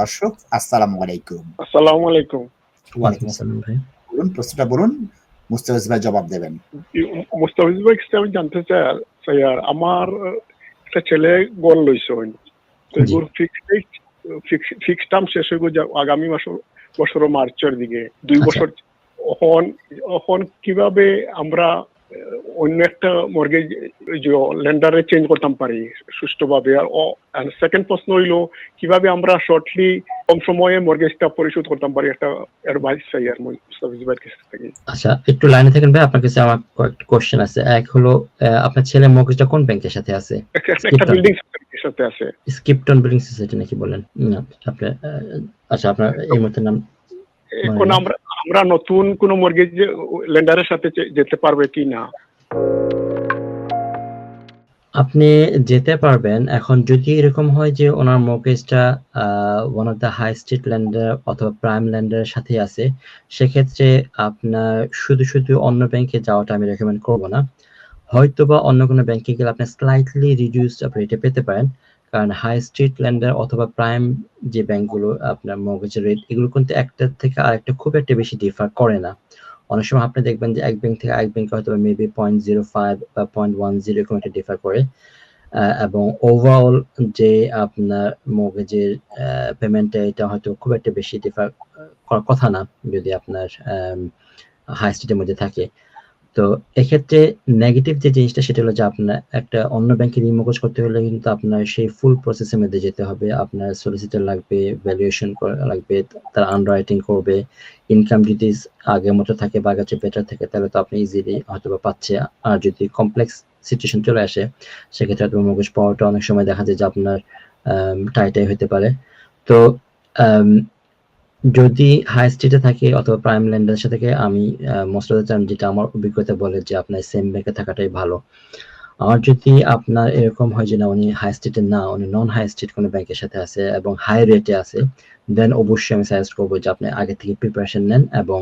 দর্শক আসসালামু আলাইকুম। আসসালামু আলাইকুম। ওয়ালাইকুম আসসালাম বলুন প্রশ্নটা বলুন মুস্তাফিজ ভাই জবাব দেবেন। মুস্তাফিজ ভাই আমি জানতে চাই স্যার আমার একটা ছেলে গোল লইছে ফিক্সড ফিক্সড টার্ম শেষ হইব যা আগামী মাস বছর মার্চের দিকে। দুই আচ্ছা। বছর এখন এখন কীভাবে আমরা অন্য একটা মর্গেজ লেন্ডারে চেঞ্জ করতাম পারি সুষ্ঠুভাবে। আর সেকেন্ড প্রশ্ন হইল কীভাবে আমরা শর্টলি কম সময়ে মর্গেজটা পরিশোধ করতাম পারি? একটা অ্যাডভাইস চাই আর মুস্তাফিজ ভাইয়ের থেকে। আচ্ছা একটু লাইনে থাকেন ভাই আপনার কাছে আমার কয়েকটা কোশ্চেন আছে। এক হলো আপনার ছেলে মগজটা কোন ব্যাংকের সাথে আছে? একটা- বিল্ডিং সাথে আছে। স্কিপটন বিল্ডিং সোসাইটি নাকি বলেন? না আপনি আচ্ছা আপনার এই মুহূর্তে নাম এখন আমরা আমরা নতুন কোন মর্গেজ লেন্ডারের সাথে যেতে পারবে কি না? আপনি যেতে পারবেন। এখন যদি এরকম হয় যে ওনার মর্গেজটা one of the high street lender অথবা প্রাইম ল্যান্ডারের সাথে আছে, সেক্ষেত্রে আপনার শুধু শুধু অন্য ব্যাংকে যাওয়াটা আমি রেকমেন্ড করব না। হয়তো বা অন্য কোনো ব্যাংকে গেলে আপনি স্লাইটলি রিডিউস রেটে পেতে পারেন। কারণ হাই স্ট্রিট ল্যান্ডার অথবা প্রাইম যে ব্যাংকগুলো আপনার মর্গেজের রেট এগুলো কিন্তু একটা থেকে আরেকটা খুব একটা বেশি ডিফার করে না। অনেক সময় আপনি দেখবেন যে এক ব্যাংক থেকে এক ব্যাংকে হয়তো মেবি পয়েন্ট জিরো ফাইভ বা পয়েন্ট ওয়ান জিরো এরকম একটা ডিফার করে এবং ওভারঅল যে আপনার মর্গেজের পেমেন্টটা এটা হয়তো খুব একটা বেশি ডিফার কথা না যদি আপনার হাই স্ট্রিটের মধ্যে থাকে। তো এক্ষেত্রে নেগেটিভ যে জিনিসটা, সেটা হলো যে আপনার একটা অন্য ব্যাংকে রিমোগজ করতে হলে কিন্তু আপনার সেই ফুল প্রসেসের মধ্যে যেতে হবে। আপনার সলিসিটার লাগবে ভ্যালুয়েশন লাগবে, তারা আন্ডাররাইটিং করবে ইনকাম যদি আগের মতো থাকে বা আগের বেটার থাকে, তাহলে তো আপনি ইজিলি হয়তো বা পাচ্ছে। আর যদি কমপ্লেক্স সিচুয়েশন চলে আসে, সেক্ষেত্রে হয়তো মগজ পাওয়াটা অনেক সময় দেখা যায় যে আপনার টাইটাই হতে পারে। তো যদি হাই স্ট্রিটে থাকে অথবা প্রাইম ল্যান্ডের সাথে থাকে আমি মোস্ট অফ দ্য টাইম যেটা আমার অভিজ্ঞতা বলে যে আপনার সেম ব্যাংকে থাকাটাই ভালো। আর যদি আপনার এরকম হয় যে না উনি হাই স্ট্রিটে না উনি নন হাই স্ট্রিট কোনো ব্যাংকের সাথে আছে এবং হাই রেটে আছে দেন অবশ্যই আমি সাজেস্ট করব যে আপনি আগে থেকে প্রিপারেশন নেন এবং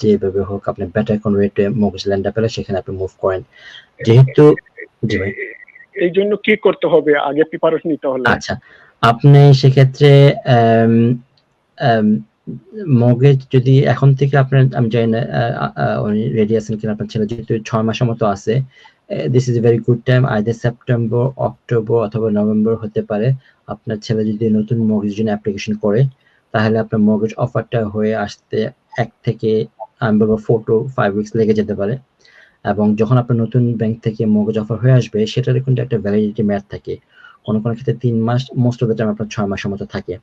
যেভাবে হোক আপনি বেটার কোন রেটে মগজ ল্যান্ডার পেলে সেখানে আপনি মুভ করেন। যেহেতু এই জন্য কি করতে হবে? আগে প্রিপারেশন নিতে হলে। আচ্ছা আপনি সেক্ষেত্রে মগেজ যদি এখন থেকে আপনার, আমি জানি না রেডি আছেন কিনা, আপনার ছেলে যেহেতু ছয় মাসের মতো আছে this is very good time either September October অথবা নভেম্বর হতে পারে, আপনার ছেলে যদি নতুন মগেজ জন্য অ্যাপ্লিকেশন করে, তাহলে আপনার মগেজ অফারটা হয়ে আসতে এক থেকে, আমি বলব ফোর টু ফাইভ উইকস লেগে যেতে পারে, এবং যখন আপনার নতুন ব্যাংক থেকে মগজ অফার হয়ে আসবে, সেটার কিন্তু একটা ভ্যালিডিটি ম্যাথ থাকে। কোনো কোনো ক্ষেত্রে তিন মাস মোস্ট অফ দ্য টাইম আপনার ছয় মাসের মতো থাকে।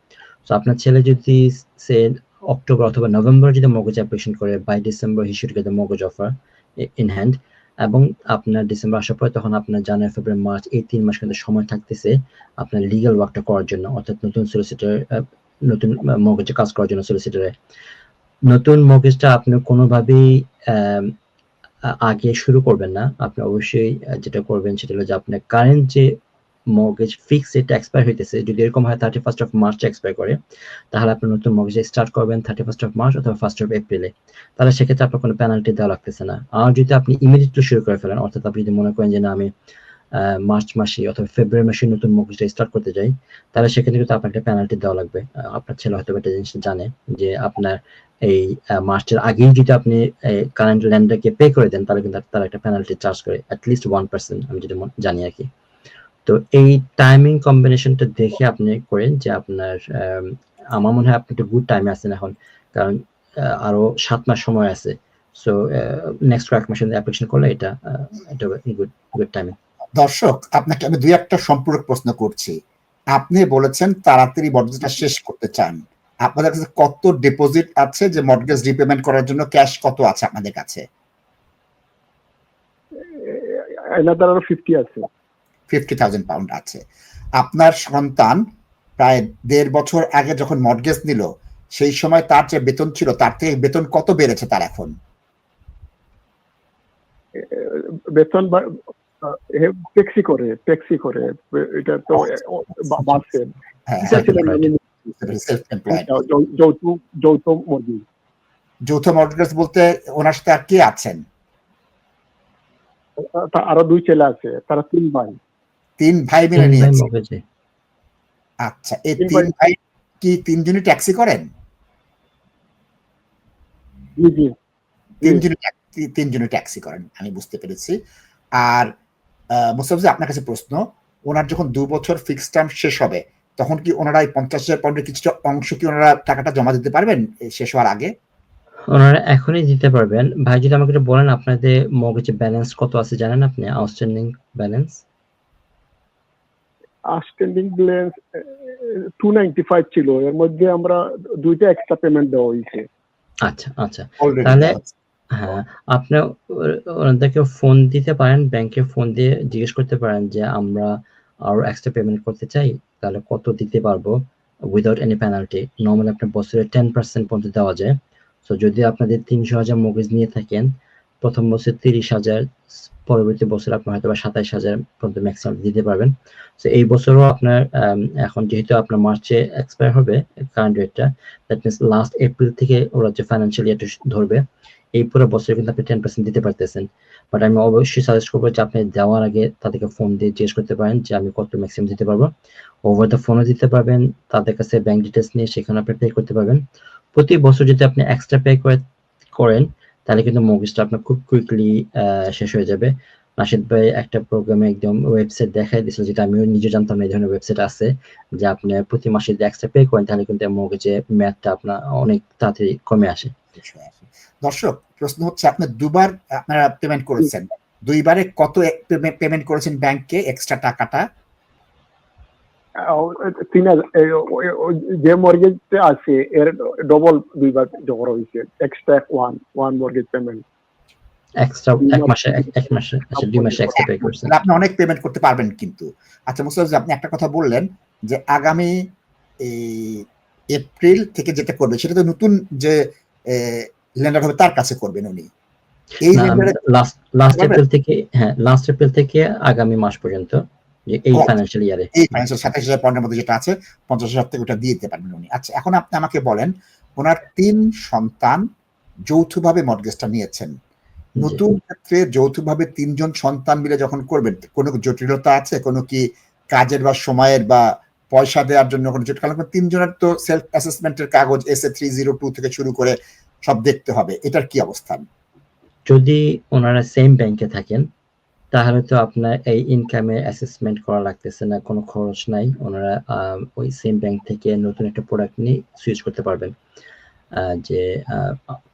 তো আপনার ছেলে যদি সে অক্টোবর অথবা নভেম্বর যদি মগজ অ্যাপ্লিকেশন করে by December he should mortgage offer in hand এবং আপনার ডিসেম্বর আসার পরে তখন আপনার জানুয়ারি ফেব্রুয়ারি মার্চ এই তিন মাস কিন্তু সময় থাকতেছে আপনার লিগ্যাল ওয়ার্কটা করার জন্য, অর্থাৎ নতুন সলিসিটার নতুন মগজে কাজ করার জন্য সলিসিটারে নতুন মগজটা আপনি কোনোভাবেই আগে শুরু করবেন না। আপনি অবশ্যই যেটা করবেন সেটা হলো যে আপনার কারেন্ট যে মর্গেজ ফিক্স এটা এক্সপায়ার হইতেছে, যদি এরকম হয় thirty first of March expire করে, তাহলে আপনি নতুন মর্গেজ স্টার্ট করবেন থার্টি ফার্স্ট অফ মার্চ অথবা ফার্স্ট অফ এপ্রিলে তাহলে সেক্ষেত্রে আপনার কোনো পেনাল্টি দেওয়া লাগতেছে না। আর যদি আপনি ইমিডিয়েটলি শুরু করে ফেলেন, অর্থাৎ আপনি যদি মনে করেন যে না, আমি মার্চ মাসে অথবা ফেব্রুয়ারি মাসে নতুন মর্গেজটা স্টার্ট করতে যাই, তাহলে সেক্ষেত্রে কিন্তু আপনাকে পেনাল্টি দেওয়া লাগবে। আপনার ছেলে হয়তো একটা জিনিস জানে যে আপনার এই মার্চের আগেই যদি আপনি কারেন্ট ল্যান্ডারকে পে করে দেন, তাহলে কিন্তু তারা একটা পেনাল্টি চার্জ করে অ্যাটলিস্ট ওয়ান পার্সেন্ট আমি যেটা জানি আর কি। তো এই টাইমিং কম্বিনেশনটা দেখে আপনি করেন যে আপনার আম, আমার মনে হয় আপনি একটা গুড টাইমে আছেন এখন। কারণ আরও সাত মাস সময় আছে। সো নেক্সট কয়েক মাসের অ্যাপ্লিকেশন করলে এটা এটা গুড গুড টাইমিং দর্শক আপনাকে আমি দুই একটা সম্পূরক প্রশ্ন করছি। আপনি বলেছেন তাড়াতাড়ি মর্গেজটা শেষ করতে চান। আপনাদের কাছে কত ডিপোজিট আছে যে মর্গেজ রিপেমেন্ট করার জন্য ক্যাশ কত আছে আপনাদের কাছে? এনাদার আরও ফিফটি আছে। ফিফটি থাউজেন্ড পাউন্ড আছে। আপনার সন্তান প্রায় দেড় বছর আগে যখন মর্গেজ নিল সেই সময় তার যে বেতন ছিল তার থেকে বেতন কত বেড়েছে তার এখন? বেতন ট্যাক্সি করে ট্যাক্সি করে এটা তো বাসে। যৌথ মজুরি। যৌথ মর্গেজ বলতে ওনার সাথে আর কে আছেন? তা- আরও দুই ছেলে আছে তারা তিন ভাই। তিন ভাই মিলে নিয়েছে। আচ্ছা এই তিন ভাই- কি তিনজনই ট্যাক্সি করেন? জি জি। তিনজনই ট্যাক্সি তিনজনই ট্যাক্সি করেন আমি বুঝতে পেরেছি। আর মোস্তাফিজ আপনার কাছে প্রশ্ন ওনার যখন দু বছর ফিক্সড টার্ম শেষ হবে তখন কি ওনারা এই পঞ্চাশ হাজার পাউন্ডের কিছুটা অংশ কি ওনারা টাকাটা জমা দিতে পারবেন শেষ হওয়ার আগে? ওনারা এখনই দিতে পারবেন। ভাই যদি আমাকে একটু বলেন আপনাদের মগজে ব্যালেন্স কত আছে জানেন আপনি? Outstanding balance outstanding balance two ninety five ছিল। এর মধ্যে আমরা দুইটা এক্সট্রা পেমেন্ট দেওয়া হয়েছে। আচ্ছা আচ্ছা। তাহলে- হ্যাঁ আপনি ওনাদেরকে ফোন দিতে পারেন ব্যাংকে ফোন দিয়ে জিজ্ঞেস করতে পারেন যে আমরা আরও এক্সট্রা পেমেন্ট করতে চাই তাহলে কত দিতে পারব উইদাউট এনি পেনাল্টি নর্মালি আপনার বছরে টেন পার্সেন্ট পর্যন্ত দেওয়া যায়। সো যদি আপনাদের তিনশো হাজার মগজ নিয়ে থাকেন প্রথম বছর তিরিশ হাজার, পরবর্তী বছর আপনি হয়তো বা সাতাইশ হাজার পর্যন্ত ম্যাক্সিমাম দিতে পারবেন। তো এই বছরও আপনার এখন যেহেতু আপনার মার্চে এক্সপায়ার হবে কারেন্ট রেটটা দ্যাট মিনস লাস্ট এপ্রিল থেকে ওরা যে ফাইন্যান্সিয়াল ইয়ারটা ধরবে। এই পুরো বছরে কিন্তু আপনি টেন পার্সেন্ট দিতে পারতেছেন। বাট আমি অবশ্যই সাজেস্ট করব যে আপনি দেওয়ার আগে তাদেরকে ফোন দিয়ে জিজ্ঞেস করতে পারেন যে আমি কত ম্যাক্সিমাম দিতে পারব। ওভার দ্য ফোনও দিতে পারবেন, তাদের কাছে ব্যাংক ডিটেলস নিয়ে সেখানে আপনি পে করতে পারবেন। প্রতি বছর যদি আপনি এক্সট্রা পে করে, করেন তাহলে কিন্তু মগজটা আপনার খুব কুইকলি শেষ হয়ে যাবে। নাশিদ ভাই একটা প্রোগ্রামে একদম ওয়েবসাইট দেখাই দিয়েছিল যেটা আমিও নিজে জানতাম এই ধরনের ওয়েবসাইট আছে যে আপনি প্রতি মাসে যদি এক্সট্রা পে করেন তাহলে কিন্তু মগজে ম্যাথটা আপনার অনেক তাড়াতাড়ি কমে আসে। দর্শক প্রশ্ন হচ্ছে আপনি দুবার আপনারা পেমেন্ট করেছেন। দুইবারে কত পেমেন্ট করেছেন ব্যাংকে এক্সট্রা টাকাটা? তিন যে মর্গেজ আছে এর ডবল দুইবার জমা হয়েছে extra one one mortgage payment extra এক মাসে এক- এক মাসে আচ্ছা দুই মাসে এক্সট্রা পে করছেন আপনি অনেক পেমেন্ট করতে পারবেন কিন্তু। আচ্ছা মুস্তাফিজ আপনি একটা কথা বললেন যে আগামী এই এপ্রিল থেকে যেটা করবে সেটা তো নতুন যে ল্যান্ডার হবে তার কাছে করবেন উনি। এই লাস্ট লাস্ট? এপ্রিল থেকে হ্যাঁ লাস্ট এপ্রিল থেকে আগামী মাস পর্যন্ত। যে এই ফাইন্যান্সিয়াল ইয়ারে এই ফাইন্যান্সিয়াল সাতাশ হাজার পয়েন্টের মধ্যে যেটা আছে পঞ্চাশ হাজার থেকে ওটা দিয়ে দিতে পারবেন উনি। আচ্ছা এখন আপনি আমাকে বলেন ওনার তিন সন্তান যৌথভাবে মর্গেজটা নিয়েছেন। নতুন ক্ষেত্রে যৌথভাবে তিনজন সন্তান মিলে যখন করবেন কোনো জটিলতা আছে? কোনো কি কাজের বা সময়ের বা পয়সা দেওয়ার জন্য কোনো জটিল কারণ তিনজনের তো সেলফ অ্যাসেসমেন্টের কাগজ S A three zero two থেকে শুরু করে সব দেখতে হবে। এটার কি অবস্থান? যদি ওনারা সেম ব্যাংকে থাকেন তাহলে তো আপনার এই ইনকামে অ্যাসেসমেন্ট করা লাগতেছে না কোনো খরচ নাই। ওনারা ওই সেম ব্যাংক থেকে নতুন একটা প্রোডাক্ট নিয়ে সুইচ করতে পারবেন। যে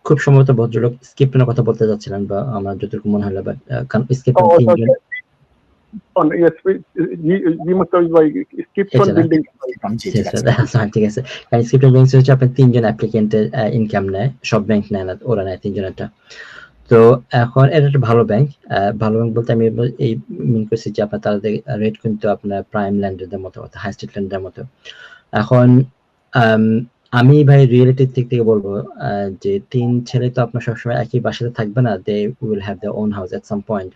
খুব সম্ভবত ভদ্রলোক স্কিপনের কথা বলতে যাচ্ছিলেন বা আমার যতটুকু মনে হলো বাট কারণ স্কিপন Oh, তিনজন তিনজন অ্যাপ্লিকেন্টের ইনকাম নেয় সব ব্যাংক নেয় না ওরা নেয় তিনজনেরটা তো এখন এটা একটা ভালো ব্যাংক ভালো ব্যাংক বলতে আমি এই মিন করছি যে আপনার তাদের রেট কিন্তু আপনার প্রাইম ল্যান্ডের মতো হাই স্ট্রিট ল্যান্ডের মতো। এখন, আমি ভাই রিয়েলিটির দিক থেকে বলব যে তিন ছেলে তো আপনার সবসময় একই বাসাতে থাকবে না they will have the own house at some point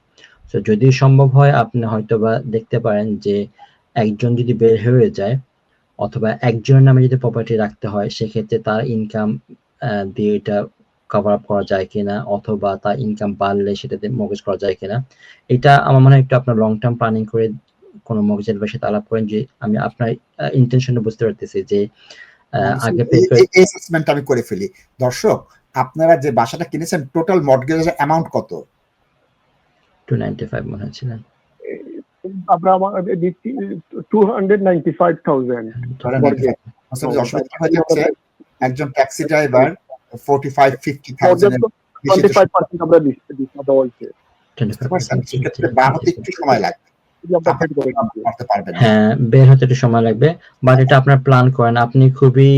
তো যদি সম্ভব হয়, আপনি হয়তো বা দেখতে পারেন যে একজন যদি বের হয়ে যায়, অথবা একজনের নামে যদি প্রপার্টি রাখতে হয়, সেক্ষেত্রে তার ইনকাম দিয়ে এটা কভার আপ করা যায় কিনা অথবা তার ইনকাম বাড়লে সেটাতে মগজ করা যায় কিনা এটা আমার মনে হয় একটু আপনার লং টার্ম প্ল্যানিং করে কোনো মগজের সাথে আলাপ করেন যে আমি আপনার ইন্টেনশনটা বুঝতে পারতেছি যে আহ, আগে অ্যাসেসমেন্ট আমি করে ফেলি। দর্শক আপনারা যে বাসাটা কিনেছেন টোটাল মর্গেজের অ্যামাউন্ট কত? 295 মনে হচ্ছিল আমরা আমাদের দিচ্ছি two hundred ninety five thousand ধরেন Mortgage. আসলে যে অসুবিধা হয়ে যাচ্ছে একজন taxi driver forty five fifty thousand twenty five percent আমরা দিচ্ছি দেওয়া হয়েছে 25% সেক্ষেত্রে বার হতে একটু সময় লাগবে। যদি আমরা set করে দিচ্ছি। করতে পারবেন। না। হ্যাঁ বের হতে একটু সময় লাগবে। বাট এটা আপনার প্ল্যান করেন। আপনি খুবই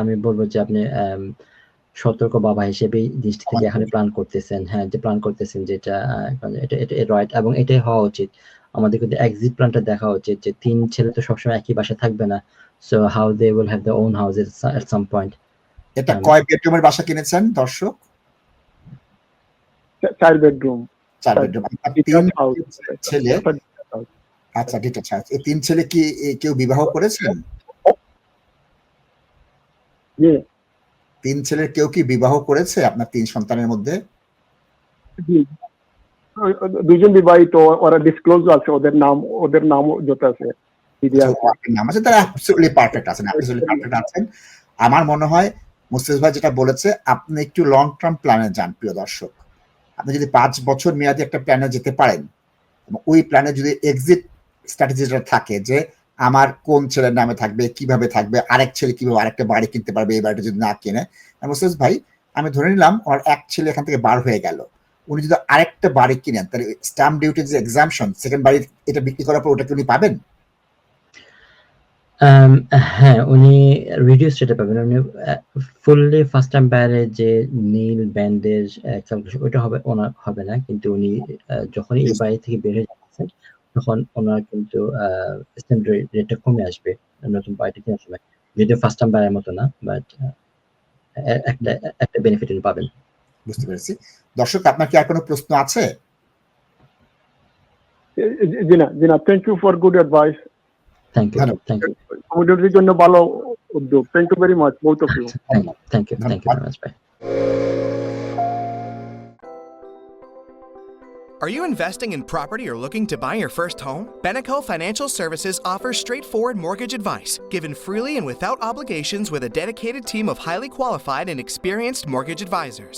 আমি বলব যে আপনি সতর্ক বাবা হিসেবে জিনিসটা থেকে এখানে প্ল্যান করতেছেন। হ্যাঁ যে প্ল্যান করতেছেন যেটা এটা এটা রাইট এবং এটাই হওয়া উচিত। আমাদের কিন্তু এক্সিট প্ল্যানটা দেখা উচিত যে তিন ছেলে তো সবসময় একই বাসায় থাকবে না। So how they will have the own house at some point এটা আমি- কয় বেডরুমের বাসা কিনেছেন দর্শক? চার বেডরুম। চার বেডরুম। তিন ছেলে? আচ্ছা হাউস এই তিন ছেলে কি কেউ বিবাহ করেছেন? তিন ছেলের কেউ কি বিবাহ করেছে আপনার তিন সন্তানের মধ্যে? দুজন বিবাহিত ওরা ডিসক্লোজ আছে ওদের নাম ওদের নাম যত আছে। নাম আছে তারা পারফেক্ট আছেন পারফেক্ট আছেন। আমার মনে হয় মুস্তাফিজ ভাই যেটা বলেছে, আপনি একটু লং টার্ম প্ল্যানে যান, প্রিয় দর্শক। আপনি যদি পাঁচ বছর মেয়াদি একটা প্ল্যানে যেতে পারেন ওই প্ল্যানে যদি এক্সিট স্ট্র্যাটেজিটা থাকে যে আমার কোন ছেলের নামে থাকবে, কীভাবে থাকবে, আরেক ছেলে কীভাবে আরেকটা বাড়ি কিনতে পারবে, এই বাড়িটা যদি না কিনে মুস্তাফিজ ভাই, আমি ধরে নিলাম ওর এক ছেলে এখান থেকে বার হয়ে গেল। উনি যদি আরেকটা বাড়ি কিনেন, তাহলে স্ট্যাম্প ডিউটির যে এক্সামশন সেকেন্ড বাড়ি এটা বিক্রি করার পর ওটাকে উনি পাবেন? হ্যাঁ উনি রিডিউস রেটে পাবেন। উনি ফুললি ফার্স্ট টাইম বাইরে যে নীল ব্যান্ডেজ ওইটা হবে ওনার হবে না। কিন্তু উনি যখন এই. বাড়ি থেকে বের হয়ে যাচ্ছেন তখন ওনার কিন্তু স্ট্যান্ড রেটটা কমে আসবে নতুন বাড়িটা কেনার সময় যদিও ফার্স্ট টাইম বাইরের মতো না বাট একটা একটা বেনিফিট উনি পাবেন। বুঝতে পেরেছি। দর্শক আপনার কি আর কোনো প্রশ্ন আছে? জি না জি না thank you for good advice thank you ধন্যবাদ। থ্যাংক ইউ কমিউনিটির জন্য ভালো উদ্যোগ thank you very much both of you thank you thank you very much bye Are you investing in property or looking to buy your first home? Beneco Financial Services offers straightforward mortgage advice, given freely and without obligations with a dedicated team of highly qualified and experienced mortgage advisors.